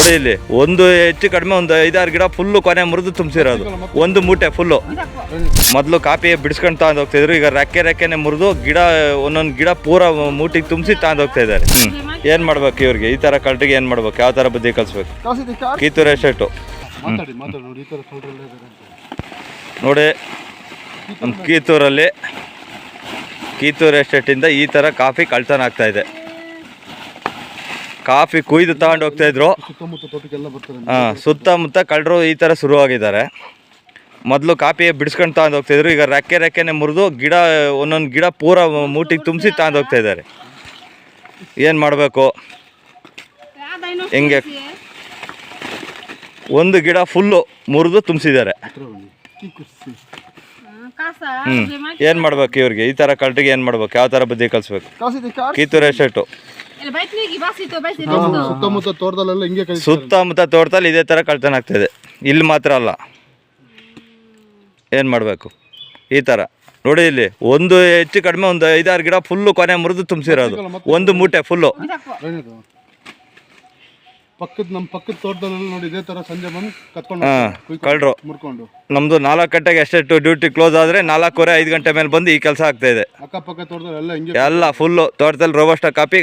ನೋಡಿ ಇಲ್ಲಿ. ಒಂದು ಹೆಚ್ಚು ಕಡಿಮೆ ಒಂದು ಐದಾರು ಗಿಡ ಫುಲ್ಲು ಕೊನೆ ಮುರಿದು ತುಂಬಿಸಿರೋದು. ಒಂದು ಮೂಟೆ ಫುಲ್ಲು ಮೊದಲು ಕಾಪಿ ಬಿಡಿಸ್ಕೊಂಡು ತಗೊಂಡು ಹೋಗ್ತಿದ್ರು ಈಗ ರೆಕ್ಕೆ ರೆಕ್ಕೆನೆ ಮುರಿದು ಗಿಡ ಒಂದೊಂದು ಗಿಡ ಪೂರ ಮೂಟಿಗೆ ತುಂಬಿಸಿ ತಗೊಂಡು ಹೋಗ್ತಾ ಇದ್ದಾರೆ. ಏನು ಮಾಡ್ಬೇಕು ಇವ್ರಿಗೆ? ಈ ಥರ ಕಲ್ಟಿಗೆ ಏನು ಮಾಡ್ಬೇಕು? ಯಾವ ಥರ ಬುದ್ಧಿ ಕಲಿಸ್ಬೇಕು? ಕಿತ್ತೂರು ಎಸ್ಟೇಟು ನೋಡಿ ನಮ್ಮ ಕೀತೂರಲ್ಲಿ ಕೀತೂರು ಎಸ್ಟೇಟಿಂದ ಈ ಥರ ಕಾಫಿ ಕಳ್ತನ ಆಗ್ತಾ ಇದೆ. ಕಾಫಿ ಕುಯ್ದು ತಗೊಂಡು ಹೋಗ್ತಾ ಇದ್ರು. ಸುತ್ತಮುತ್ತ ತೋಟಕ್ಕೆಲ್ಲ ಬರ್ತಾರೆ ಹಾಂ ಸುತ್ತಮುತ್ತ ಕಳ್ಳರು ಈ ಥರ ಶುರುವಾಗಿದ್ದಾರೆ. ಮೊದಲು ಕಾಫಿ ಬಿಡಿಸ್ಕೊಂಡು ತಗೊಂಡು ಹೋಗ್ತಿದ್ರು ಈಗ ರೆಕ್ಕೆ ರೆಕ್ಕೆನೆ ಮುರಿದು ಗಿಡ ಒಂದೊಂದು ಗಿಡ ಪೂರ ಮೂಟಿಗೆ ತುಂಬಿಸಿ ತಗೊಂಡು ಹೋಗ್ತಾ ಇದ್ದಾರೆ. ಏನು ಮಾಡಬೇಕು? ಹೆಂಗೆ ಒಂದು ಗಿಡ ಫುಲ್ಲು ಮುರಿದು ತುಂಬಿಸಿದ್ದಾರೆ. ಹತ್ರ ಏನ್ ಈ ಹ್ಞೂ ಏನು ಮಾಡ್ಬೇಕು ಇವ್ರಿಗೆ? ಈ ಥರ ಕಲ್ಟಿಗೆ ಏನು ಮಾಡ್ಬೇಕು? ಯಾವ ಥರ ಬುದ್ಧಿ ಕಲಿಸ್ಬೇಕು? ಕಿತ್ತೂರು ಎಸ್ಟೇಟು ಸುತ್ತಮುತ್ತ ತೋಟದಲ್ಲೆಲ್ಲ ಹಿಂಗೆ ಕಳಿಸ್ತಾರೆ ಸುತ್ತಮುತ್ತ ತೋಟದಲ್ಲಿ ಇದೇ ಥರ ಕಳ್ತನ ಆಗ್ತಾಯಿದೆ ಇಲ್ಲಿ ಮಾತ್ರ ಅಲ್ಲ. ಏನು ಮಾಡಬೇಕು? ಈ ಥರ ನೋಡಿ ಇಲ್ಲಿ ಒಂದು ಹೆಚ್ಚು ಕಡಿಮೆ ಒಂದು ಐದಾರು ಗಿಡ ಫುಲ್ಲು ಕೊನೆ ಮುರಿದು ತುಂಬಿಸಿರೋದು. ಒಂದು ಮೂಟೆ ಫುಲ್ಲು ಏನಿದು ಪಕ್ಕದ ನಮ್ಮ ಪಕ್ಕದ ತೋಟದಲ್ಲಿ ನೋಡಿ ಇದೇ ತರ ಸಂಜೆ ಬಂದು ಕತ್ಕೊಂಡು ಹಾಂ ಹೋಗ್ತಾರೆ. ಕಳ್ಳರು ಮುರ್ಕೊಂಡು. ನಮ್ಮದು ನಾಲ್ಕು ಗಂಟೆಗೆ ಎಷ್ಟೆಷ್ಟು ಡ್ಯೂಟಿ ಕ್ಲೋಸ್ ಆದರೆ ನಾಲ್ಕೂವರೆ ಐದು ಗಂಟೆ ಮೇಲೆ ಬಂದು ಈ ಕೆಲಸ ಆಗ್ತಾ ಇದೆ. ಅಕ್ಕಪಕ್ಕ ತೋಟದಲ್ಲೆಲ್ಲ ಹಿಂಗೆ ಎಲ್ಲ ಫುಲ್ಲು ತೋಟದಲ್ಲಿ ರೋಬಸ್ಟ ಕಾಪಿ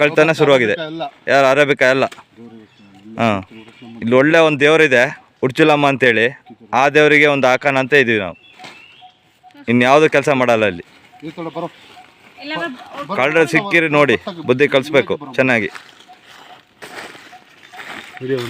ಕಳ್ತನ ಶುರುವಾಗಿದೆ. ಎಲ್ಲ. ಯಾರು ಅರೇಬಿಕಾ ಎಲ್ಲ. ಹಾಂ. ಇಲ್ಲಿ ಒಳ್ಳೆ ಒಂದು ದೇವರಿದೆ ಉಡ್ಚುಲಮ್ಮ ಅಂತೇಳಿ. ಆ ದೇವರಿಗೆ ಒಂದು ಹಾಕೋಣ ಅಂತ ಇದೀವಿ ನಾವು. ಇನ್ಯಾವುದು ಕೆಲಸ ಮಾಡಲ್ಲ ಇಲ್ಲಿ ಈ ಬರೋ. ಕಳ್ಳರು ಸಿಕ್ಕಿರಿ ನೋಡಿ ಬುದ್ಧಿ ಕಲಿಸ್ಬೇಕು ಚೆನ್ನಾಗಿ. вариант.